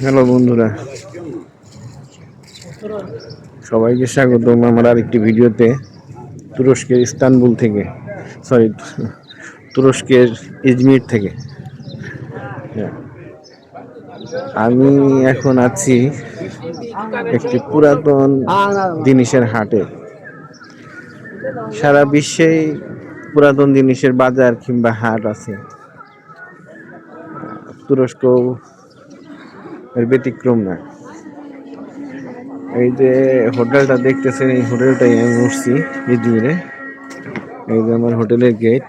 Hello বন্ধুরা। সবাইকে স্বাগতম আমার আরেকটি ভিডিওতে তুরস্কের ইস্তানবুল থেকে। সরি তুরস্কের ইজমির থেকে। আমি এখন আছি একটি পুরাতন জিনিসের হাটে। সারা বিশ্বেই পুরাতন জিনিসের বাজার কিংবা হাট আছে। তুরস্ক এর ব্যতিক্রম না। এই যে হোটেলটা দেখতেছেন, এই হোটেলটাই আমি উঠছি ইজমিরে এই যে আমার হোটেলের গেট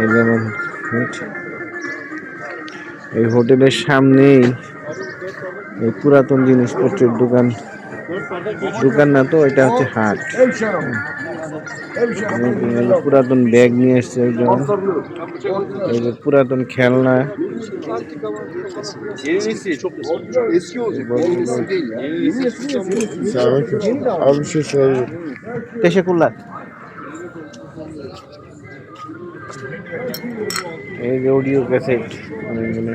এই যে আমার। এই হোটেলের সামনেই এই পুরাতন জিনিসপত্রের দোকান। ঢুকান না তো এটা হচ্ছে হাট। পুরাতন ব্যাগ নিয়ে এসছে একজন। পুরাতন খেলনা। দেশে খুললা এই যে অডিও ক্যাসেট। অনেকগুলো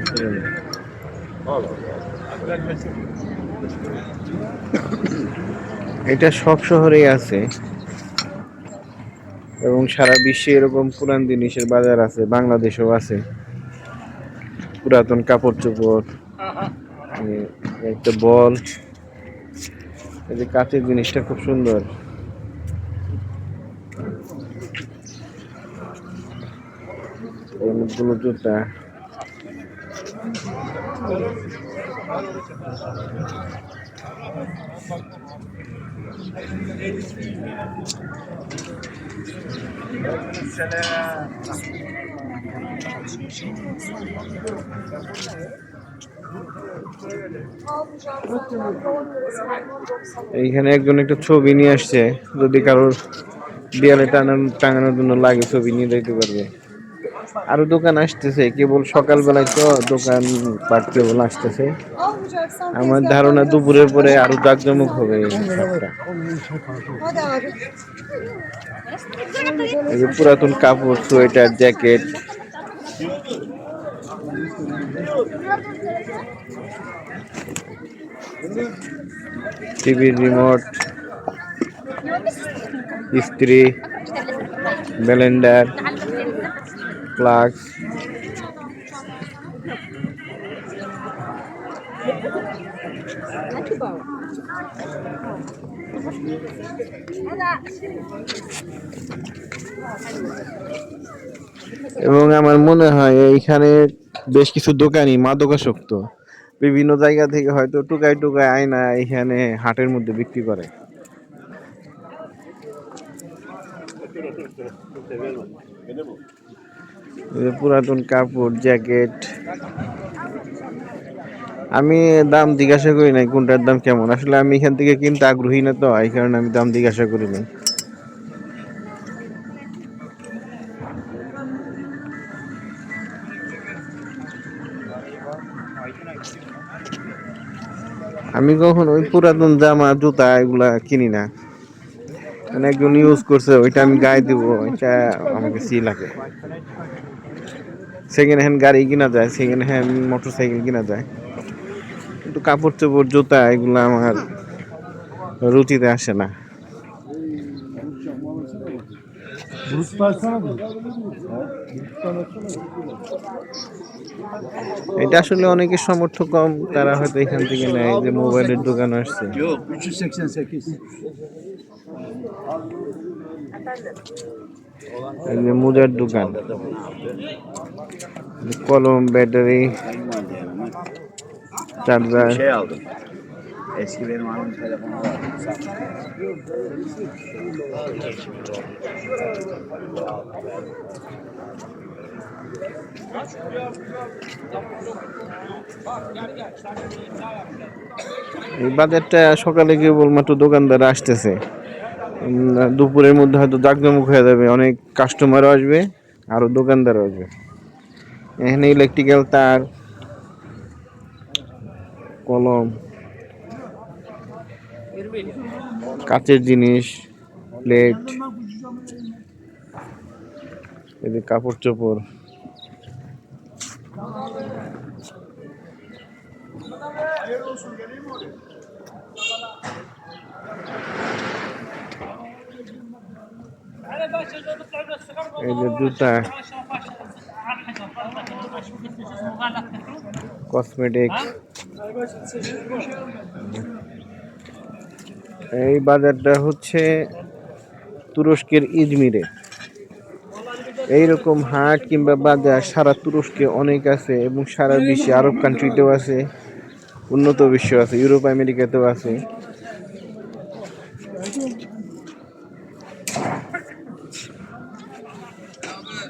এটা সব শহরেই আছে। এবং সারা বিশ্বে এরকম পুরান জিনিসের বাজার আছে, বাংলাদেশেও আছে। পুরাতন কাপড় চোপড় একটা বল। এই যে কাঁচের জিনিসটা খুব সুন্দর। অনেকগুলো জুতা। এইখানে একজন একটা ছবি নিয়ে আসছে। যদি কারোর দেয়ালে টাঙানোর জন্য লাগে ছবি নিয়ে যেতে পারবে। আরও দোকান আসতেছে, কেবল সকালবেলায় তো দোকান পাট কেবল আসতেছে। আমার ধারণা দুপুরের পরে আরও জাকজমক হবে পুরাতন কাপড়, সোয়েটার, জ্যাকেট। টিভির রিমোট, ইস্ত্রি ব্যালেন্ডার ফ্লাক্স এবং আমার মনে হয় এইখানে বেশ কিছু দোকানই মাদকাসক্ত। বিভিন্ন জায়গা থেকে হয়তো টুকাই টুকাই আয়না এখানে হাটের মধ্যে বিক্রি করে। পুরাতন কাপড়, জ্যাকেট। আমি দাম জিজ্ঞাসা করি নাই কোনটার দাম কেমন। আসলে আমি এখান থেকে কিনতে আগ্রহী না তো, এই কারণে আমি দাম জিজ্ঞাসা করি নাই। আমি কখন ওই পুরাতন জামা, জুতা এগুলা কিনি না। মানে একজন ইউজ করছে, ওইটা আমি গায়ে দিব এটা আমাকে সি লাগে। সেকেন্ড হ্যান্ড গাড়ি কিনা যায় সেকেন্ড হ্যান্ড মোটর সাইকেল কিনা যায়। কিন্তু কাপড় চোপড়, জুতা এগুলো আমার রুচিতে আসে না. এটা আসলে অনেকের সমর্থ কম, তারা হয়তো এখান থেকে নেয় যে মোবাইলের দোকান আসছে। Yok 388. মোজার দোকান কলম ব্যাটারি চার্জার. এই বাজারটা সকালে কেবলমাত্র দোকানদার আসতেছে দুপুরের মধ্যে হয়তো জাকজমক হয়ে যাবে, অনেক কাস্টমারও আসবে, আরও দোকানদারও আসবে। এখানে ইলেকট্রিক্যাল তার, কলম, কাচের জিনিস প্লেট যে কাপড় চোপড়। এই যে এই বাজারটা হচ্ছে তুরস্কের ইজমিরে। এইরকম হাট কিংবা বাজার সারা তুরস্কে অনেক আছে এবং সারা বিশ্বে আরব কান্ট্রিতেও আছে, উন্নত বিশ্ব আছে, ইউরোপ, আমেরিকাতেও আছে।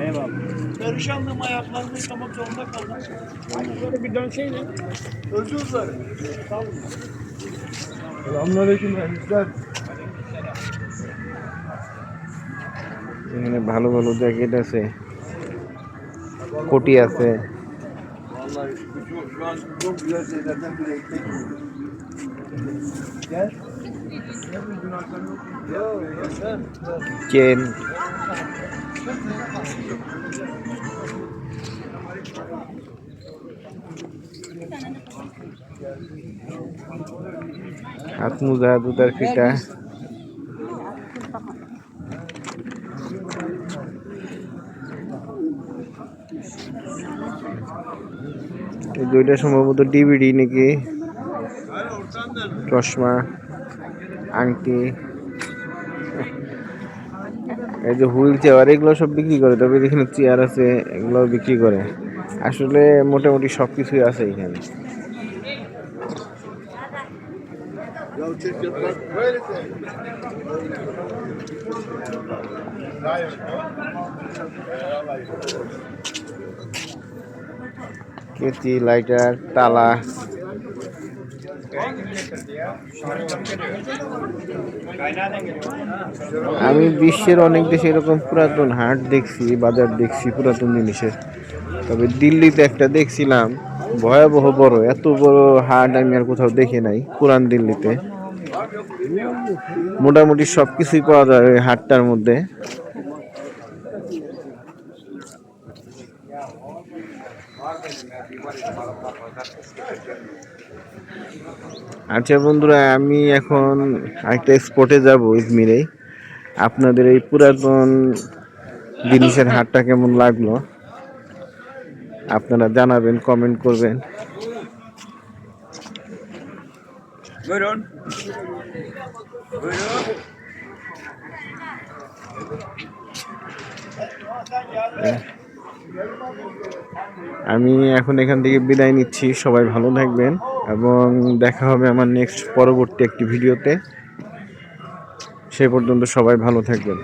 Eyvallah. Perişanlığım ayaklarımı yıkamak zorunda kaldım. Böyle bir dönseydin. Özür dilerim. Tamam. Selamünaleyküm mühendisler. এখানে ভালো ভালো জ্যাকেট আছে কোটি আছে Vallahi şu, şu an çok güzel şeylerden biri ekmek. Gel. Yok, yaşar. Chain হাত মোজা ফিতা। এই দুইটা সম্ভবত ডিভিডি নাকি? চশমা আংটি। এই যে হুইল চেয়ার, এগুলো সব বিক্রি করে, তবে এখানে চেয়ার আছে এগুলো বিক্রি করে আসলে মোটামুটি সব কিছুই আছে এখানে. কেচি, লাইটার, তালা আমি বিশ্বের অনেক দেশে এরকম পুরাতন হাট দেখছি, বাজার দেখছি, পুরাতন জিনিসের। তবে দিল্লিতে একটা দেখছিলাম, ভয়াবহ বড়, এত বড় হাট আমি আর কোথাও দেখি নাই, পুরান দিল্লিতে। মোটামুটি সব কিছুই পাওয়া যায় ওই হাটটার মধ্যে। আচ্ছা বন্ধুরা, আমি এখন একটা স্পটে যাব ইজমিরে। আপনাদের এই পুরাতন জিনিসের হাটটা কেমন লাগল? আপনারা জানাবেন কমেন্ট করবেন। Buyurun. আমি এখন এখান থেকে বিদায় নিচ্ছি। সবাই ভালো থাকবেন এবং দেখা হবে আমার নেক্সট পরবর্তী একটি ভিডিওতে। সে পর্যন্ত সবাই ভালো থাকবেন।